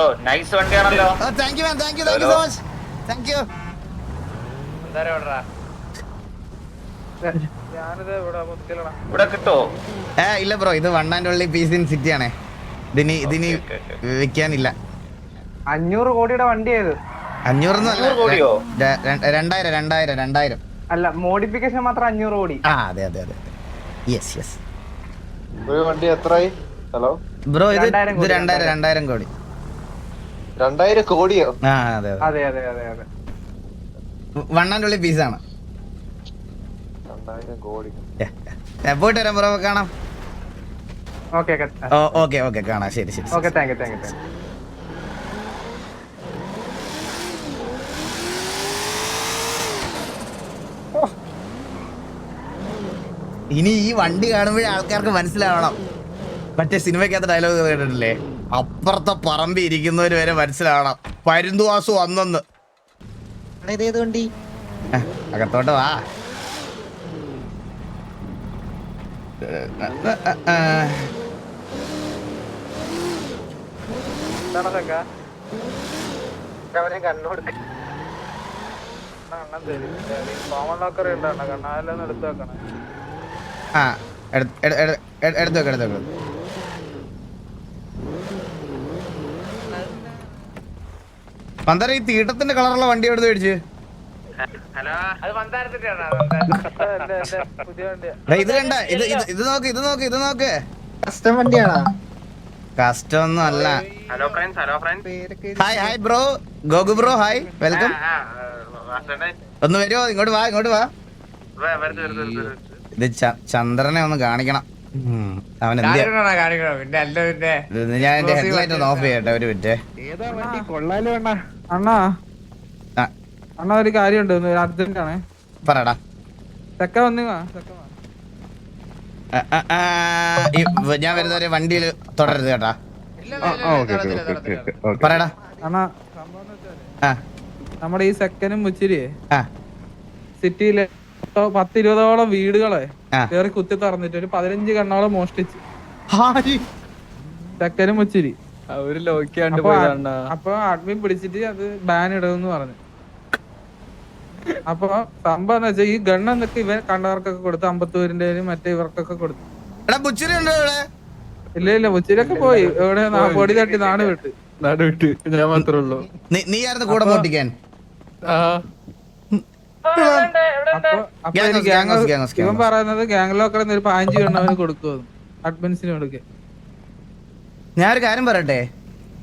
Oh nice വണ്ടിയാണല്ലോ. Thank you ma'am thank you thank you so much thank you ഇവിടെ കിട്ടോ? ഏ ഇല്ല bro ഇത് one and only piece in city ആണേ. ഇതിനി ഇതിനി. വിൽക്കാനില്ല അഞ്ഞൂറ് കോടിയുടെ വണ്ടി ഏത് അഞ്ഞൂറൊന്നും അഞ്ഞൂറ് രണ്ടായിരം രണ്ടായിരം രണ്ടായിരം. അല്ല മോഡിഫിക്കേഷൻ മാത്രം അഞ്ഞൂറ് കോടി. ആ അതെ അതെ അതെ യെസ് യെസ് വണ്ടി എത്രയായി? ഹലോ ബ്രോ ഇത് രണ്ടായിരം കോടി, രണ്ടായിരം രണ്ടായിരം കോടി രണ്ടായിരം കോടിയോ? ആ അതെ അതെ. അതെ അതെ അതെ അതെ. പീസ് ആണ് ഓൺലി പീസാണ്. രണ്ടായിരം കോടി. പോയിട്ട് വരാം ബ്രോ കാണാം. ഓക്കെ ഓക്കെ ഓക്കെ കാണാം. ശരി ശരി ശരി. Okay thank you thank you thank you. ഇനി ഈ വണ്ടി കാണുമ്പോഴേ ആൾക്കാർക്ക് മനസ്സിലാവണം. മറ്റേ സിനിമയ്ക്കകത്ത് ഡയലോഗ് കേട്ടിട്ടില്ലേ? അപ്പുറത്തെ പറമ്പി ഇരിക്കുന്നവര് വരെ മനസ്സിലാവണം. പരുന്തുവാസു വന്നെന്ന്. അകത്തോട്ട് വാ. വെക്കണം. ആ എടുത്ത് എടുത്ത് എടുത്ത് എടുത്ത് എടുത്ത് വെക്ക്. മന്ദര ഈ തീട്ടത്തിന്റെ കളറുള്ള വണ്ടി എടുത്ത് മേടിച്ച്? ഇത് കണ്ട ഇത് ഇത് നോക്ക് ഇത് നോക്ക് ഇത് നോക്ക്. കസ്റ്റം വണ്ടിയാണോ? കസ്റ്റം ഒന്നും അല്ല. Hello friends hello friends hi hi bro. ഗോഗു bro hi. Welcome. ഒന്ന് വരുമോ ഇങ്ങോട്ട് വാ ഇങ്ങോട്ട് വാ. ഇത് ചന്ദ്രനെ ഒന്ന് കാണിക്കണം. അവൻ ഞാൻ എന്റെ ഹെഡ്ലൈറ്റ് ഒന്ന് ഓഫ് ചെയ്യട്ടെ ഒരു മിനിറ്റ്. ഏതാ വണ്ടി? കൊള്ളാലോ അണ്ണാ. അണ്ണാ. അണ്ണാ ഒരു കാര്യമുണ്ട് ഒന്ന് അർജന്റ് ആണേ പറടാ. ചെക്ക വന്നു ചെക്ക വാ. ആ, ആ, ആ, ഈ വ- ഞാൻ വരുന്നവരെ വണ്ടിയിൽ തുടരുത് കേട്ടാ. പറയടാ അണ്ണാ നമ്മുടെ ഈ സെക്കനും മുച്ചിരിയെ. ആ. സിറ്റിയിലെ പത്ത് ഇരുപതോളം വീടുകളെ ആ. കേറി കുത്തി തറന്നിട്ട് ഒരു പതിനഞ്ച് കണ്ണോളം മോഷ്ടിച്ച്. ചക്കനും മുച്ചിരി. അവർ ലോക്കാണ്ട് അപ്പൊ അഡ്മിൻ പിടിച്ചിട്ട് അത് ബാൻ ഇടുമെന്ന് പറഞ്ഞു. അപ്പൊ സംഭവം എന്ന് വെച്ചാൽ ഈ ഗണ്ണം എന്നൊക്കെ ഇവൻ കണ്ടവർക്കൊക്കെ കൊടുത്തു അമ്പത്തൂരിന്റെ മറ്റേ ഇവർക്കൊക്കെ കൊടുത്തു. ഇല്ല ഇല്ല മുച്ചിരിയൊക്കെ പോയി. ഇവിടെ പൊടി തട്ടി നാട് വിട്ട്. നടുവിട്ട് ഞാൻ മാത്രമേ ഉള്ളൂ. നീ- ആയിരുന്നു കൂടെ മോട്ടിക്കാൻ ഇവൻ. പറയുന്നത് ഗ്യാങ് ലോക്കറിൽ ഒരു പാഞ്ചു കണ്ണ അവന് കൊടുക്കുമെന്ന് അഡ്മിൻസിന് കൊടുക്കുക ഞാനൊരു കാര്യം പറയട്ടെ?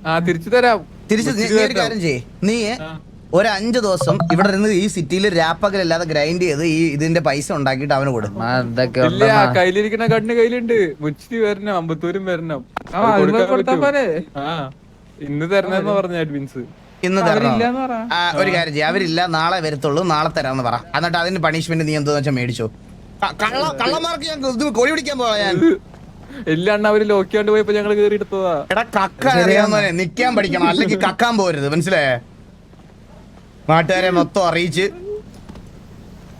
ആ തിരിച്ചു തരാം. തിരിച്ചു നീ ഒരു കാര്യം ചെയ്യേ. നീ ഒരു അഞ്ചു ദിവസം ഇവിടെ നിന്ന് ഈ സിറ്റിയിൽ രാപ്പകലല്ലാതെ ഗ്രൈൻഡ് ചെയ്ത് ഈ ഇതിന്റെ പൈസ ഉണ്ടാക്കിട്ട് അവന് കൊടുക്കും. കയ്യിലിരിക്കുന്ന കണ്ണ് കയ്യിലുണ്ട്. മുച്ചിരി വരണം അമ്പത്തൂരും വരണം. ഇന്ന് തരണെന്ന് പറഞ്ഞ അഡ്മിൻസ്. ഇന്ന് തരണം. ഒരു കാര്യം ചെയ്യാം. അവരില്ല നാളെ വരത്തുള്ളൂ നാളെ തരാന്ന് പറ. എന്നിട്ട് അതിന് പണിഷ്മെന്റ് നീ എന്താന്ന് വെച്ചാൽ മേടിച്ചോ. കള്ള കള്ളന്മാർക്ക് ഞാൻ ഇത് കോഴി പിടിക്കാൻ പോവാ ഞാൻ. അണ്ണ അവർ ലോക്കാണ്ട് പോയപ്പോ ഞങ്ങൾ കേറി എടുത്തതാ. എടാ കക്ക അറിയാവുന്നവനെ നിക്കാൻ പഠിക്കണം അല്ലെങ്കിൽ കക്കാൻ പോരുത് മനസ്സിലായേ? നാട്ടുകാരെ മൊത്തം അറിയിച്ച്.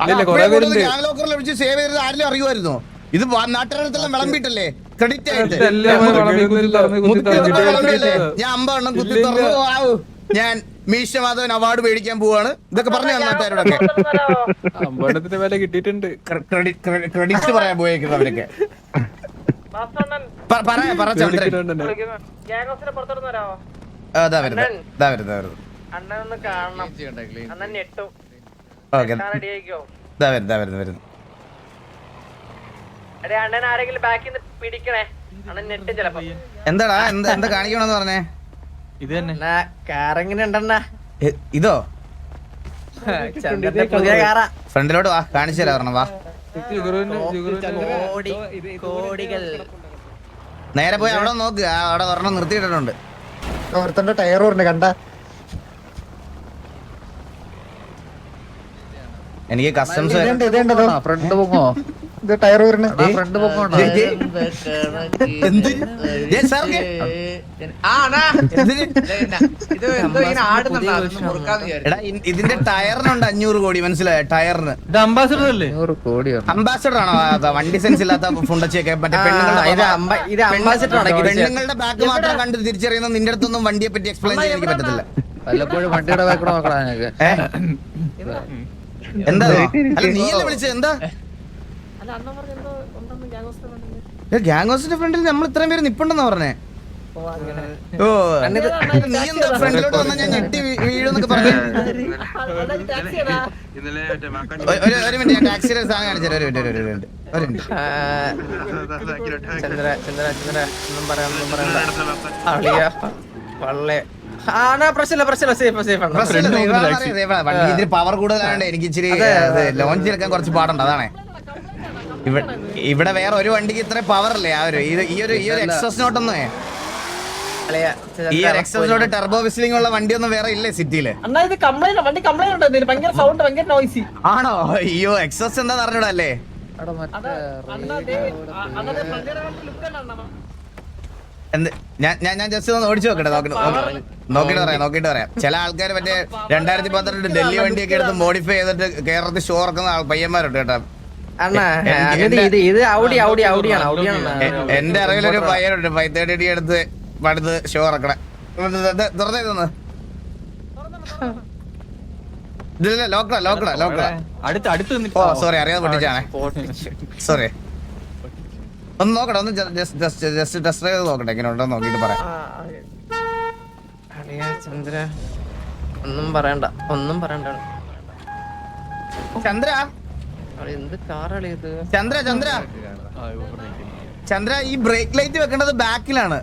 ആരെങ്കിലും അറിയുമായിരുന്നോ? ഇത് നാട്ടുകാരത്തെല്ലാം വിളമ്പിട്ടല്ലേ ക്രെഡിറ്റ് ആയിട്ട്. ഞാൻ അമ്പതെണ്ണം കുത്തി തുറന്നു. ഇല്ല. ഞാൻ മീശ മാധവൻ അവാർഡ് മേടിക്കാൻ പോവാണ്. ഇതൊക്കെ പറഞ്ഞു നാട്ടുകാരോടൊക്കെ അമ്പണത്തിന്റെ വില കിട്ടിയിട്ടുണ്ട്. ക്രെഡിറ്റ് പറയാൻ പോയേക്കുന്നു അവരൊക്കെ പറയാ പറ ചന്ദ്രൻ. വരുന്നത് വരുന്നത് വരുന്നത് അണ്ണനൊന്ന് കാണണം. അണ്ണൻ ഞെട്ടും. ഓക്കെ. ഇതാ വരുന്നത് വരുന്നത് വരുന്നത് അണ്ണൻ ആരെങ്കിലും ബാക്കിൽ നിന്ന് പിടിക്കണേ. അണ്ണൻ ഞെട്ടും ചിലപ്പോ. എന്താടാ? എന്താ എന്താ കാണിക്കണമെന്ന് പറഞ്ഞേ? കാറെങ്ങനെ എങ്ങനെ ഉണ്ടെന്നാ ഇതോ? പുതിയ കാറാ ഫ്രണ്ടിലോട്ട് വാ കാണിച്ചു തരാം ഒരെണ്ണം വാ. കോടികൾ. നേരെ പോയി അവിടെ നോക്ക് അവിടെ ഒരെണ്ണം നിർത്തിയിട്ടുണ്ട് ഒരുത്തന്റെ ടയർ ഉണ്ട് കണ്ട. എനിക്ക് കസ്റ്റംസ് ഫ്രണ്ട് പൊങ്ങോ ഇത് ടയർ ഊരണ ഫ്രണ്ട് പൊക്കോണ്ടോ ഇതിന്റെ ടയറിനുണ്ട് അഞ്ഞൂറ് കോടി മനസ്സിലായോ? ടയറിന്. ഇത് അംബാസിഡർ അല്ലേ? കോടി അംബാസഡർ ആണോ? അത് വണ്ടി സെൻസ് ഇല്ലാത്ത ഫുണ്ടച്ചൊക്കെ മറ്റേ പെണ്ണുങ്ങളുടെ പെണ്ണുങ്ങളുടെ ബാക്ക് മാത്രം കണ്ട് തിരിച്ചറിയുന്ന നിന്റെ അടുത്തൊന്നും വണ്ടിയെ പറ്റി എക്സ്പ്ലെയിൻ ചെയ്യാൻ എനിക്ക് പറ്റത്തില്ല. വല്ലപ്പോഴും വണ്ടിയുടെ ബാക്കടെ നോക്കടാ ഞങ്ങൾക്ക് എന്താ? നീ നീയല്ലേ വിളിച്ചത് എന്താ? അല്ല അണ്ണൻ പറഞ്ഞു എന്തോ ഉണ്ടെന്ന് ഗ്യാങ്സ്റ്റർ ഗ്യാങ് ഹൗസിന്റെ ഫ്രണ്ടിൽ നമ്മൾ ഇത്രയും പേര് നിപ്പുണ്ടെന്നാ പറഞ്ഞേ? ഓ അങ്ങനെ. ഓ നീ എന്താ ഫ്രണ്ടിലോട്ട് വന്നാ ഞാൻ ഞെട്ടി വീഴുന്നൊക്കെ പറഞ്ഞു? ഒരു- മിനിറ്റ് ഞാൻ ടാക്സിയുടെ സാധനം കാണിച്ചു ഒരു മിനിറ്റ് ഒരു മിനിറ്റ് ഒരു ചന്ദ്ര ചന്ദ്ര ചന്ദ്ര ഒന്നും പറയാം ഒന്നും വള്ളേ. പവർ കൂടുതലായോണ്ട് എനിക്ക് ഇച്ചിരി ലോഞ്ച് എടുക്കാൻ കുറച്ച് പാടുണ്ട് അതാണ്. ഇവിടെ വേറെ ഒരു വണ്ടിക്ക് ഇത്ര പവർ അല്ലേ? ആ ഒരു ഈ ഒരു ഈ ഒരു എക്സസ് നോട്ടൊന്നേ ഈ ഒരു എക്സസ് നോട്ട് ടെർബോ വിസ്ലിംഗ് ഉള്ള വണ്ടിയൊന്നും വേറെ ഇല്ലേ സിറ്റിയിൽ വണ്ടി ആണോ? അയ്യോ എക്സസ് എന്താ അറിഞ്ഞൂടല്ലേ? എന്ത്? ഞാൻ ഞാൻ ഞാൻ ജസ്റ്റ് ഒന്ന് ഓടിച്ചു നോക്കട്ടെ നോക്കിട്ട് നോക്കി- നോക്കിട്ട് പറയാം നോക്കിട്ട് പറയാം. ചില ആൾക്കാർ മറ്റേ രണ്ടായിരത്തി പന്ത്രണ്ട് ഡൽഹി വണ്ടിയൊക്കെ എടുത്ത് മോഡിഫൈ ചെയ്തിട്ട് കേരളത്തിൽ ഷോ ഇറക്കുന്ന പയ്യന്മാരുണ്ട് കേട്ടോ. എന്റെ- അറിവിലൊരു പയ്യനുണ്ട് ഫൈവ് തേർട്ടി ഡി എടുത്ത് പടുത്ത് ഷോ ഇറക്കണേ. തുറന്നേ തോന്നു ഇതില്ല ലോക്കടാ ലോക്കടാ ലോക്കടാ. അടുത്ത് അടുത്ത് ഓ സോറി അറിയാതെ പൊട്ടിച്ചാണേ. സോറി ഒന്ന് നോക്കട്ടെ ഒന്ന് ജസ്റ്റ് ജസ്റ്റ് ജസ്റ്റ് ടെസ്റ്റ് ചെയ്ത് നോക്കട്ടെ. എങ്ങനെ ഉണ്ടോ നോക്കിട്ട് പറയാം. ചന്ദ്ര. ഒന്നും പറയണ്ട ഒന്നും പറയണ്ട. ചന്ദ്ര? എന്ത് ചന്ദ്ര ചന്ദ്ര. ചന്ദ്ര ഈ ബ്രേക്ക് ലൈറ്റ് വെക്കേണ്ടത് ബാക്കിലാണ്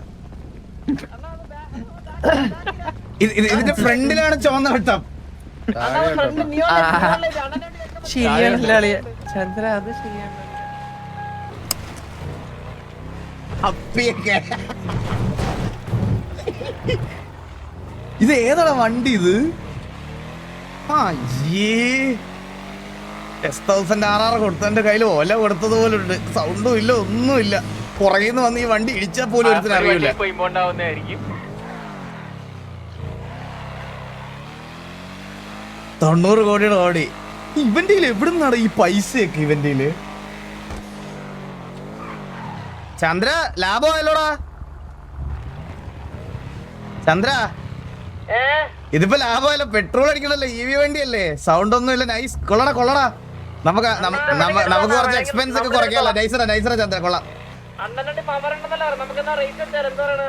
ഇത് ഇത് ഇതിന്റെ ഫ്രണ്ടിലാണ് ചുവന്ന വെട്ടം. ശരിയാണല്ലോ ചന്ദ്ര അത് ശരിയാണ്. അപ്പിയൊക്കെ. ഇത് ഏതാണ് വണ്ടി ഇത്? ആ എസ് തൗസൻഡ് ആർ ആർ കൊടുത്തതിന്റെ കയ്യിൽ ഓല കൊടുത്തത് പോലെ ഉണ്ട് സൗണ്ടും ഇല്ല ഒന്നുമില്ല. ഇല്ല നിന്ന് വന്ന് ഈ വണ്ടി ഇടിച്ചാൽ പോലും ഒരുത്തിന് അറിയില്ല തൊണ്ണൂറ് കോടിയുടെ ഓടി. ഇവന്റെ എവിടെ നിന്നാണ് ഈ പൈസയൊക്കെ ഇവന്റെ ചന്ദ്ര ലാഭമായല്ലോടാ ചന്ദ്ര. ഇതിപ്പോ ലാഭമല്ല പെട്രോൾ അടിക്കണല്ലോ ഇ വി വണ്ടിയല്ലേ. സൗണ്ട് ഒന്നും ഇല്ല നൈസ് കൊള്ളടാ കൊള്ളടാ. നമുക്ക് നമുക്ക് കുറച്ച് എക്സ്പെൻസ് ഒക്കെ കുറയ്ക്കാമല്ലോ. നൈസറ നൈസറ ചന്ദ്ര കൊള്ളാം. അണ്ണനോട് പവർ ഉണ്ടെന്നല്ല നമുക്ക് എന്നാ റേറ്റ് എടുത്താൽ എന്താ പറയണേ?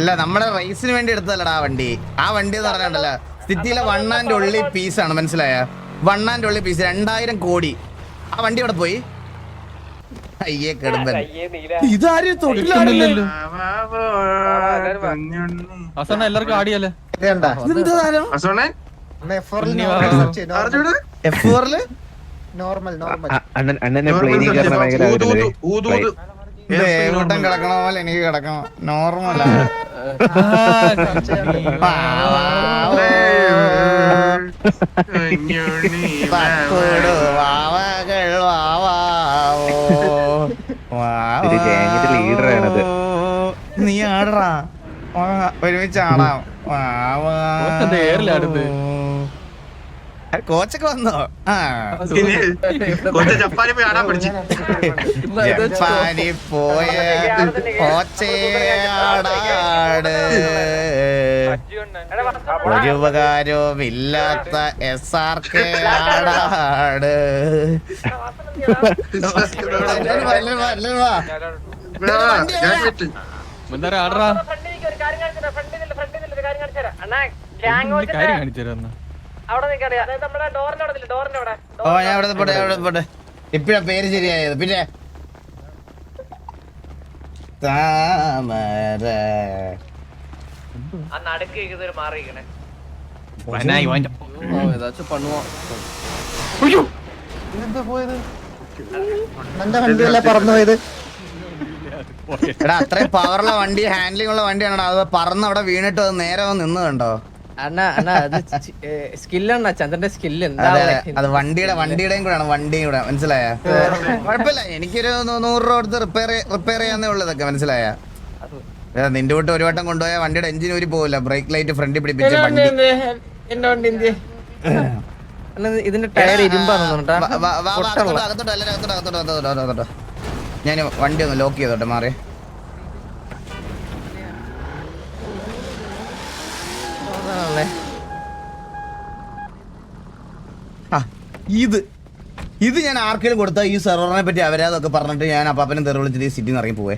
ഇല്ല നമ്മുടെ റേസിന് വേണ്ടി എടുത്തതല്ലടാ ആ വണ്ടി. ആ വണ്ടി എന്ന് പറഞ്ഞിട്ടല്ല സിറ്റിയിലെ വൺ ആൻഡ് ഒള്ളി പീസ് ആണ് മനസ്സിലായ? വൺ ആൻഡ് ഒള്ളി പീസ് രണ്ടായിരം കോടി. ആ വണ്ടി ഇവിടെ പോയി? അയ്യേ കെടുമ്പൻ. ഇതാരും തൊട്ടില്ലല്ലോ എല്ലാവർക്കും ആടിയല്ലേ? നോർമൽ നോർമൽ ഊതൂത് ദേവട്ടം കിടക്കണ പോലെ എനിക്ക് കിടക്കണം. നോർമലാ പത്തോട് വാവകൾ വാവാവോ ലീഡറാണത്. നീ ആടറാ. ഒരുമിച്ച് ആടാം. വാവാ? കോച്ചൊക്കെ വന്നോ? ആ. കൊച്ചു ജപ്പാനിൽ പോയി ആടാൻ പഠിച്ചു ജപ്പാനി പോയ കോച്ചയാടാട് ഒരു ഉപകാരവും ഇല്ലാത്ത എസ് ആർ കെ ആടാട്. എന്താ ആടറാ കാര്യം കാണിച്ചു കാര്യം തരാം. അണ്ണാ ഗ്യാങ് കാര്യം കാണിച്ചു തരാം അവിടെ നിൽക്കണേ. നമ്മുടെ ഡോറിന്റെ അവിടെ ഡോറിന്റെ അവിടെ. ഓ ഞാൻ അവിടെ പോട്ടെ അവിടെ പോട്ടെ. ഇപ്പഴാ പേര് ശരിയായത്. പിന്നെ? താമര. ആ നടുക്ക് മാറിയിരിക്കണേ. എന്റെ വണ്ടിയല്ലേ പറന്നു പോയത്? എടാ അത്രയും പവറുള്ള വണ്ടി ഹാൻഡ്ലിംഗ് ഉള്ള വണ്ടിയാണോ അത് പറന്ന് അവിടെ വീണിട്ട് അത് നേരെ വന്ന് നിന്ന് കണ്ടോ? അണ്ണാ അണ്ണാ അത് സ്കില്ലാണ് ചന്ദ്രന്റെ സ്കില്ല് എന്താ അത്. വണ്ടിയുടെ വണ്ടിയുടെയും കൂടെയാണ് വണ്ടിയും കൂടെ മനസ്സിലായ? കുഴപ്പമില്ല എനിക്കൊരു നൂറ് രൂപ കൊടുത്ത് റിപ്പയർ റിപ്പയർ ചെയ്യാന്നേ ഉള്ളതൊക്കെ മനസ്സിലായ? നിന്റെ വീട്ട് ഒരു വട്ടം കൊണ്ടുപോയാൽ വണ്ടിയുടെ എഞ്ചിൻ ഊരി പോവില്ല ബ്രേക്ക് ലൈറ്റ് ഫ്രണ്ടിൽ പിടിപ്പിച്ച് വണ്ടി. ഇതിന്റെ ടയർ. ഞാൻ വണ്ടി ഒന്ന് ലോക്ക് ചെയ്തോട്ടെ മാറി. ഇത്. ഇത് ഞാൻ ആർക്കെങ്കിലും കൊടുത്ത ഈ സെർവറിനെ പറ്റി അവരാതൊക്കെ പറഞ്ഞിട്ട് ഞാൻ അപ്പാപ്പനും തെറി വിളിച്ചിട്ട് ഈ സിറ്റിന്ന് നിന്ന് ഇറങ്ങി പോവേ.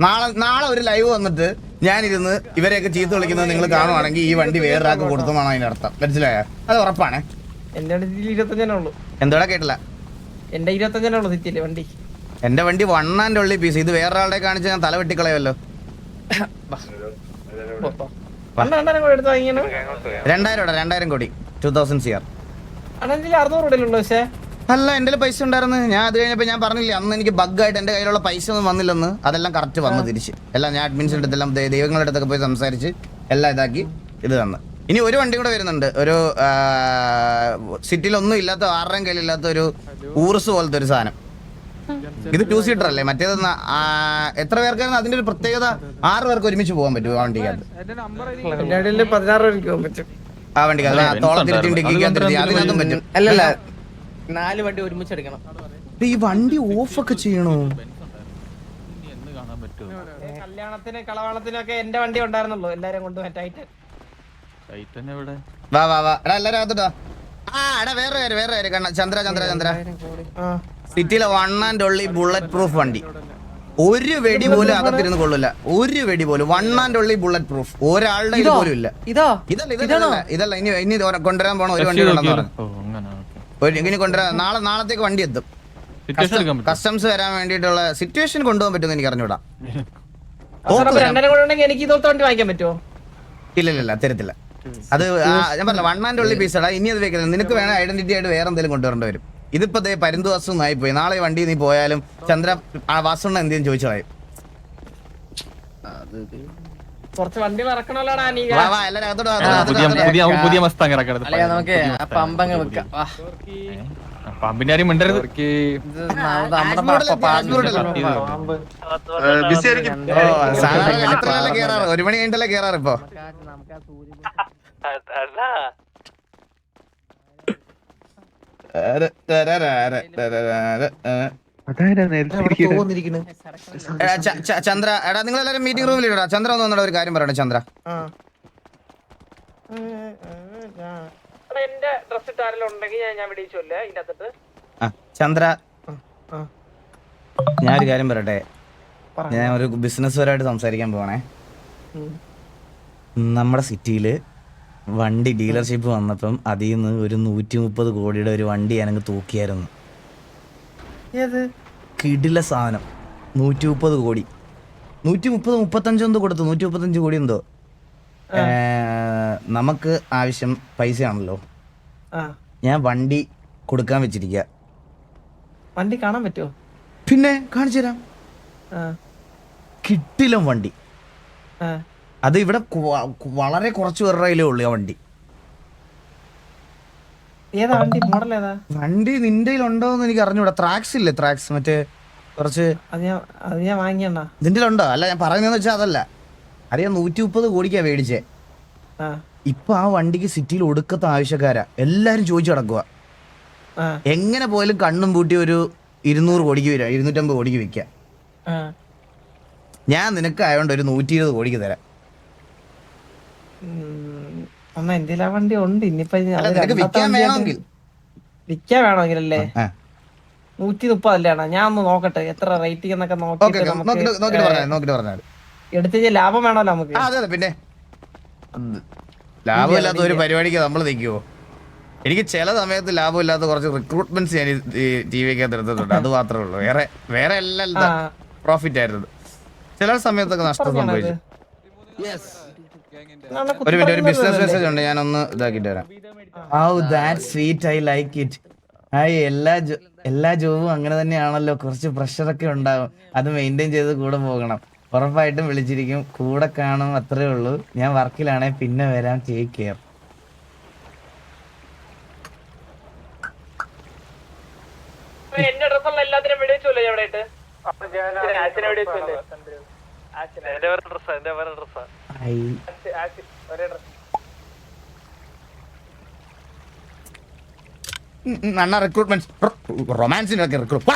നാളെ നാളെ ഒരു ലൈവ് വന്നിട്ട് ഞാനിരുന്ന് ഇവരെയൊക്കെ ചീത്ത വിളിക്കുന്നത് നിങ്ങൾ കാണുവാണെങ്കിൽ ഈ വണ്ടി വേറൊരാൾക്ക് കൊടുത്തെന്നാണ് അതിന്റെ അർത്ഥം. മനസ്സിലായോ? അത് ഉറപ്പാണ്. എന്റെ എന്തോടെ കേട്ടില്ല? എന്റെ ഇരുപത്തഞ്ചെണ്ണേ ഉള്ളൂ സിറ്റിയിൽ വണ്ടി. എന്റെ വണ്ടി വണ്ണാന്റെ ഉള്ളി പീസ്. ഇത് വേറൊരാളുടെ കാണിച്ച് ഞാൻ തല വെട്ടിക്കളയല്ലോ രണ്ടായിരം രൂപ രണ്ടായിരം കോടി. ടൂ തൗസൻഡ് സി അല്ല എന്റെ പൈസ ഉണ്ടായിരുന്നു. ഞാൻ അത് കഴിഞ്ഞപ്പോ ഞാൻ പറഞ്ഞില്ലേ അന്ന് എനിക്ക് ബഗ്ഗായിട്ട് എന്റെ കയ്യിലുള്ള പൈസ ഒന്നും വന്നില്ലെന്ന്. അതെല്ലാം കറക്റ്റ് വന്ന് തിരിച്ച്. എല്ലാം ഞാൻ അഡ്മിൻസ് അടുത്തെല്ലാം ദൈവങ്ങളുടെ അടുത്തൊക്കെ പോയി സംസാരിച്ച് എല്ലാം ഇതാക്കി ഇത് തന്നു. ഇനി ഒരു വണ്ടി കൂടെ വരുന്നുണ്ട്. ഒരു സിറ്റിയിലൊന്നും ഇല്ലാത്ത ആരുടെയും കയ്യിലില്ലാത്ത ഒരു ഊർസ് പോലത്തെ ഒരു സാധനം. ഇത് ടു സീറ്റർ അല്ലേ? മറ്റേത് എത്ര പേർക്കായിരുന്നു? അതിന്റെ ഒരു പ്രത്യേകത ആറ് പേർക്ക് ഒരുമിച്ച് പോകാൻ പറ്റും ആ വണ്ടിക്കകത്ത്. പതിനാറ് പേർക്ക് പോകാൻ പറ്റും. ആ വണ്ടി ആ, തോളം തിരിച്ചും ഡിക്കിക്കകത്ത് അതിനകത്തും പറ്റും. അല്ലല്ല. നാല് വണ്ടി ഒരുമിച്ച് എടുക്കണം. ഈ വണ്ടി ഓഫ് ഒക്കെ ചെയ്യണോ കല്യാണത്തിന് കളവാളത്തിനൊക്കെ ഒക്കെ എന്റെ വണ്ടി ഉണ്ടായിരുന്നുള്ളൂ. എല്ലാരും കൊണ്ട് മറ്റായിട്ട് വാ വാ വാ. എടാ എല്ലാരും അകത്തോട്ടാ ആ എടാ വേറെ പേര് വേറെ പേര് കണ്ണ ചന്ദ്ര ചന്ദ്ര ചന്ദ്ര. സിറ്റിയിലെ one and only bullet proof വണ്ടി ഒരു വെടി പോലും അകത്തിരുന്ന് കൊള്ളില്ല. ഒരു വെടി പോലും. One and only bullet proof ഒരാളുടെ ഇത് പോലും ഇല്ല. ഇതല്ല ഇതല്ല ഇതല്ല ഇനി ഇനി കൊണ്ടുവരാൻ പോണ ഒരു വണ്ടി ഉണ്ടെന്ന് പറഞ്ഞു. ഇനി കൊണ്ടുവരാൻ നാളെ നാളത്തേക്ക് വണ്ടി എത്തും. കസ്റ്റംസ് വരാൻ വേണ്ടിയിട്ടുള്ള സിറ്റുവേഷൻ കൊണ്ടുപോകാൻ പറ്റുമെന്ന് എനിക്ക് അറിഞ്ഞൂടാ. അപ്പൊ രണ്ടര കൂടെ ഉണ്ടെങ്കിൽ എനിക്ക് ഇതോട്ട് വണ്ടി വാങ്ങിക്കാൻ പറ്റുമോ? ഇല്ല ഇല്ല തരത്തില്ല. അത് ഞാൻ പറഞ്ഞ വൺ ആൻഡ് ഉള്ളി പീസടാ ഇനി അത് വെക്കില്ല നിനക്ക് വേണേ ഐഡന്റിറ്റി ആയിട്ട് വേറെ എന്തെങ്കിലും കൊണ്ടുവരേണ്ടി വരും. ഇതിപ്പോ ദേ പരുന്തു ആയി പോയി നാളെ വണ്ടി നീ പോയാലും ചന്ദ്ര ആ വാസുണ്ണ എന്തെങ്കിലും ചോദിച്ചു കളയും കുറച്ച് വണ്ടി നീ. പുതിയ മസ്താങ് ഇറക്കണത് നമുക്ക് പമ്പങ്ങ് വെക്കാം. പമ്പിന്റെ മിണ്ടരുത്. ഇത് നമ്മുടെ ആഷ്മൂട്ടിൽ എത്തി, ആഷ്മൂട്ടിൽ. ചന്ദ്ര എടാ നിങ്ങൾ എല്ലാരും മീറ്റിംഗ് റൂമിൽ ഇടാ ചന്ദ്ര ഒന്ന് വന്നിട്ട് ഒരു കാര്യം പറയണേ ചന്ദ്ര. ചന്ദ്ര. ഞാൻ ഒരു കാര്യം പറയട്ടെ. ഞാൻ ഒരു ബിസിനസ് പരമായിട്ട് സംസാരിക്കാൻ പോവാണേ. നമ്മുടെ സിറ്റിയിൽ വണ്ടി ഡീലർഷിപ്പ് വന്നപ്പം അതിൽ നിന്ന് ഒരു നൂറ്റി മുപ്പത് കോടിയുടെ ഒരു വണ്ടി ഞാനങ്ങ് തൂക്കിയായിരുന്നു. ഏത്? കിടില സാധനം. നൂറ്റി മുപ്പത് കോടി. നൂറ്റി മുപ്പത് മുപ്പത്തഞ്ചോ എന്തോ കൊടുത്തു. നൂറ്റി മുപ്പത്തഞ്ച് കോടി എന്തോ. നമുക്ക് ആവശ്യം പൈസയാണല്ലോ. ആ. ഞാൻ വണ്ടി കൊടുക്കാൻ വെച്ചിരിക്ക. വണ്ടി കാണാൻ പറ്റുമോ പിന്നെ കാണിച്ചു തരാം. ആ. കിട്ടിലും വണ്ടി. ആ. അത് ഇവിടെ വളരെ കുറച്ച് പേരുടെ കയ്യിലേ ഉള്ളൂ ആ വണ്ടി. ഏതാ വണ്ടി? മോഡൽ ഏതാ? വണ്ടി നിന്റെ ഉണ്ടോ എന്ന് എനിക്ക് അറിഞ്ഞൂടാ. ട്രാക്സ് ഇല്ലേ ട്രാക്സ് മറ്റേ കുറച്ച് അത് ഞാൻ നിന്റെ ഉണ്ടോ അല്ല ഞാൻ പറയുന്നതെന്ന് വെച്ചാൽ അതല്ല. അറിയാം നൂറ്റി മുപ്പത് കോടിക്കാ മേടിച്ചേ. ഇപ്പൊ ആ വണ്ടിക്ക് സിറ്റിയിൽ ഒടുക്കത്തെ ആവശ്യക്കാരാ. എല്ലാരും ചോദിച്ചു കിടക്കുക എങ്ങനെ പോയാലും കണ്ണും പൂട്ടി ഒരു ഇരുന്നൂറ് കോടിക്ക് വരാം ഇരുന്നൂറ്റമ്പത് കോടിക്ക് വിൽക്കാം ഞാൻ നിനക്ക് ആയതുകൊണ്ട് ഒരു നൂറ്റി ഇരുപത് കോടിക്ക് തരാം. അമ്മ ആ വണ്ടി? ഉണ്ട്. ഇനിയിപ്പൊ അല്ല വിൽക്കാൻ വേണമെങ്കിൽ. ആ നൂറ്റി മുപ്പതല്ലേ ഞാൻ ഒന്ന് നോക്കട്ടെ. എത്ര റേറ്റിംഗ് എന്നൊക്കെ നോക്കിയിട്ട് നമുക്ക് എടുത്ത് ലാഭം വേണമല്ലോ നമുക്ക്. ആ അതെ അതെ പിന്നെ. ലാഭമില്ലാത്ത ഒരു പരിപാടിക്ക് നമ്മൾ നിൽക്കുവോ എനിക്ക് ചില സമയത്ത് ലാഭമില്ലാത്ത കുറച്ച് റിക്രൂട്ട്മെന്റ്സ് ഞാൻ ടി വിക്കകത്ത് എടുത്തിട്ടുണ്ട്. അത് മാത്രമേ ഉള്ളൂ. വേറെ വേറെ എല്ലാം പ്രോഫിറ്റ് ആയിരുന്നു ചില സമയത്തൊക്കെ നഷ്ടം സംഭവിച്ചു. അണ്ണാ ഒരു മിനിറ്റ് ഒരു ബിസിനസ് മെസ്സേജ് ഉണ്ട് ഞാനൊന്ന് ഇതാക്കിട്ട് വരാം how that sweet I like it hi എല്ലാ എല്ലാ ജോബും അങ്ങനെ തന്നെയാണല്ലോ. കുറച്ച് പ്രഷറൊക്കെ ഉണ്ടാവും. അത് മെയിന്റെയിൻ ചെയ്ത് കൂടെ പോകണം. ഉറപ്പായിട്ടും വിളിച്ചിരിക്കും. കൂടെ കാണും അത്രേ ഉള്ളൂ. ഞാൻ വർക്കിലാണേ പിന്നെ വരാം. ടേക്ക് കെയർ എന്റെ ഡ്രസ്സുള്ള എല്ലാത്തിനും വെടിവെച്ചല്ലോ എന്റെ വേറെ ഡ്രസ്സാ എന്റെ വേറെ ഡ്രസ്സാ അണ്ണ റിക്രൂട്ട്മെന്റ് റൊമാൻസിനൊക്കെ റിക്രൂട്ട്